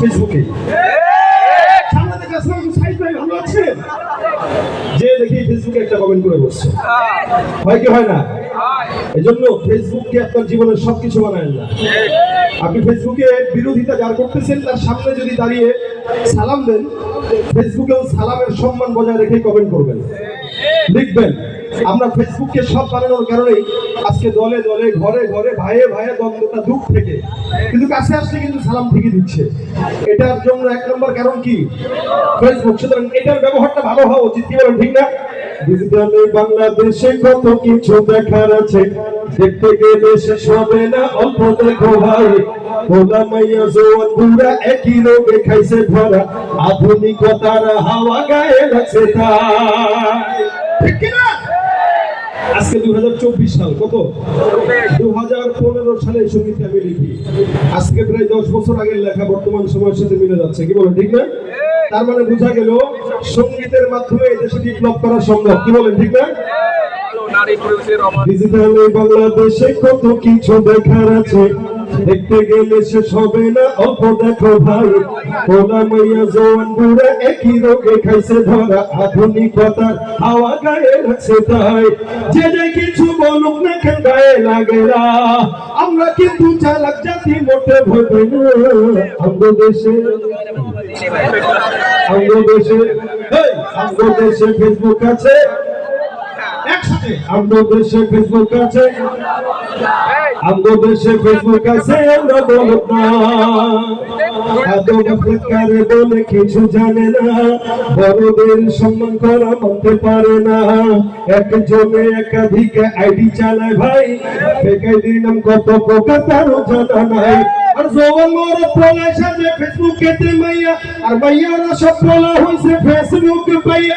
ফেসবুকে। ফেসবুকে জীবনের সবকিছু বানায় না। আপনি ফেসবুকে বিরোধিতা যার করতেছেন, তার সামনে যদি দাঁড়িয়ে সালাম দেন, ফেসবুকেও সালামের সম্মান বজায় রেখে কমেন্ট করবেন। লিখবেন আমরা ফেসবুককে সব বানানোর কারণেই আজকে দলে দলে, ঘরে ঘরে, ভাইয়ে ভাইয়ে দ্বন্দ্বটা দুঃখ থেকে কিন্তু কাছে আসলে কিন্তু সালাম ঠিকই দিচ্ছে। এটার জন্য এক নম্বর কারণ কি? ফেসবুক সুতরাং এটার ব্যবহারটা ভালো হওয়া উচিত, কি বলেন, ঠিক না? ডিজিটালে বাংলাদেশে কত কিছু দেখার আছে। দেখতে গেলে শেষ হবে না, অল্প দেখো ভাই। ভোলা মাইয়া জোয়ান বুড়া একই রোগে খাইছে ধরা আধুনিকতার হাওয়া গায়ে লাগছে তাই। ঠিক কিনা? আজকে দুই হাজার চব্বিশ সাল কত? দু হাজার পনেরো সালে সংগীত আমি লিখি আজকে প্রায় দশ বছর আগের লেখা বর্তমান সময়ের সাথে মিলে যাচ্ছে কি বলেন ঠিক না? তার মানে বোঝা গেল সঙ্গীতের মাধ্যমে এই দেশে বিপ্লব করা সম্ভব কি বলেন ঠিক না? ডিজিটালে বাংলাদেশে কত কিছু দেখার আছে। দেখতে গেলে শেষ হবে না অল্প দেখো ভাই। কোলা মাইয়া জোয়ান বুড়া একই রোগে খাইছে ধরা। আধুনিকতার হাওয়া গায়ে লাগছে তাই। যে যে কিছু বলুক না কেন গায়ে লাগে না। আমরা কিন্তু চালাক জাতি মোটে ভবে আমাদের দেশে আমাদের দেশে আমাদের দেশে ফেসবুক আছে। কিছু জানে না। বড়দের সম্মান করা মানতে পারে না। একজনে একাধিক আইডি চালায় ভাই। নাম কত প্রকার জানা নাই। আর মাইয়া। আর মাইয়ারা সব পোলা হইছে ফেসবুক পাইয়া।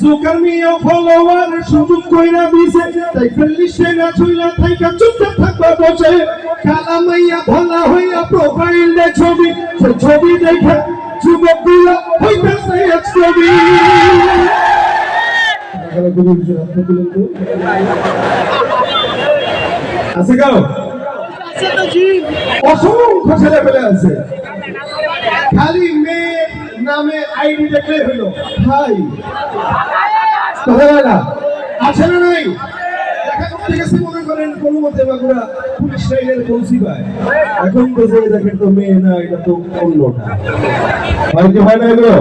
জোকার মিয়া ফলোয়ার সুযোগ কইরা দিছে। তাই ফেলিসে না ছুইলা থাইকা চুপচাপ থাকবা বসে। কালা মাইয়া ভালা হইয়া প্রোফাইলে ছবি। সে ছবি দেখে যুবকগুলা হইতাছে এক ছবি। আছে গাও অসংখ্য ছেলে পেলে আছে। খালি মেয়ে নামে আইডি দেখলে হইল ভাই। না আছে না নাই? মনে করেন কোন মতে বাগুড়া পুলিশ লাইনের পৌঁছি পায় এখন তো যে দেখেন তো মেয়ে না এটা তো অন্যটা হয় কি হয় না এগুলো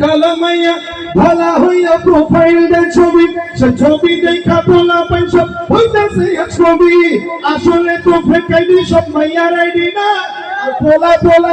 কালা মাইয়া ভালা হইয়া প্রোফাইল দে ছবি। সে ছবি দেখা তোলা পয়সা হইতাছে ছবি। আসলে তো ফেক আইডি সব মাইয়ার আইডি না। আর পোলা পোলা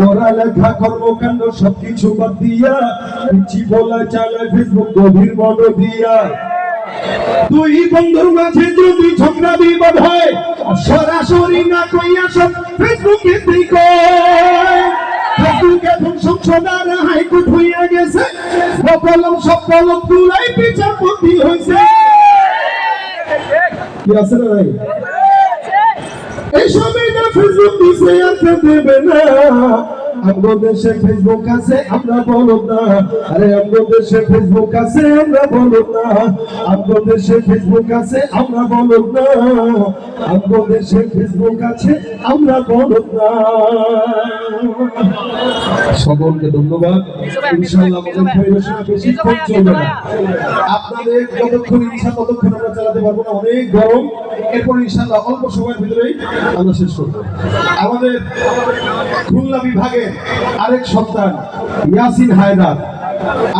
পড়ালেখা কর্মকাণ্ড সবকিছু বাদ দিয়া পিছি বলা চালায় ফেসবুক গভীর মন দিয়া দুই বন্ধুর মাঝে যদি ঝগড়া বিবাদ হয় সরাসরি না কইয়া সব ফেসবুকে তুই কয় ফেসবুক এখন সংশোধন এই সময়টা ফেসবুক দিছে আর কেউ দেবে না আমগো দেশে ফেসবুক আছে আমরা বলদ না। আরে আমগো দেশে ফেসবুক আছে আমরা বলদ না। আমগো দেশে ফেসবুক আছে আমরা বলদ না। আমগো দেশে ফেসবুক আছে আমরা বলদ না। সকলকে ধন্যবাদ। ইনশাআল্লাহ আমাদের পরিবেশনা বেশিক্ষণ চলবে না। আপনাদের যতক্ষণ ততক্ষণ আমরা চালাতে পারব না। অনেক গরম। এরপর ইনশাআল্লাহ অল্প সময়ের ভিতরেই আমরা শেষ করব। আমাদের খুলনা বিভাগের আরেক সন্তান, ইয়াসিন হায়দার।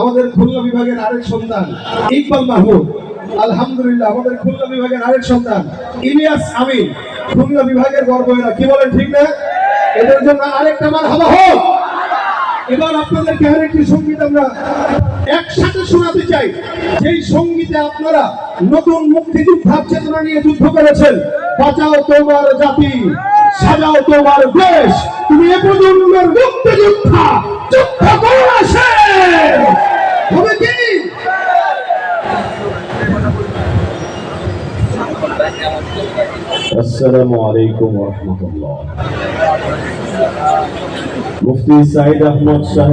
আমাদের খুলনা বিভাগের আরেক সন্তান, ইকবাল মাহমুদ। আলহামদুলিল্লাহ, আমাদের খুলনা বিভাগের আরেক সন্তান, ইলিয়াস আমিন। খুলনা বিভাগের গর্ব এরা কি বলেন ঠিক না? এদের জন্য আরেকটা মান হাওয়া হোক। এবার আপনাদেরকে আরেকটি সংগীত আমরা একসাথে শোনাতে চাই। যেই সঙ্গীতে আপনারা নতুন মুক্তিযোদ্ধার চেতনা নিয়ে যুদ্ধ করেছেন, বাঁচাও তোমার জাতি। সাজাও তোমার দেশ। তুমি এ প্রজন্মের মুক্তিযোদ্ধা, যুদ্ধ করে আসে আসসালামু আলাইকুম রহমতুল্লাহ। মুফতি সাইদ আহমদ সাহেব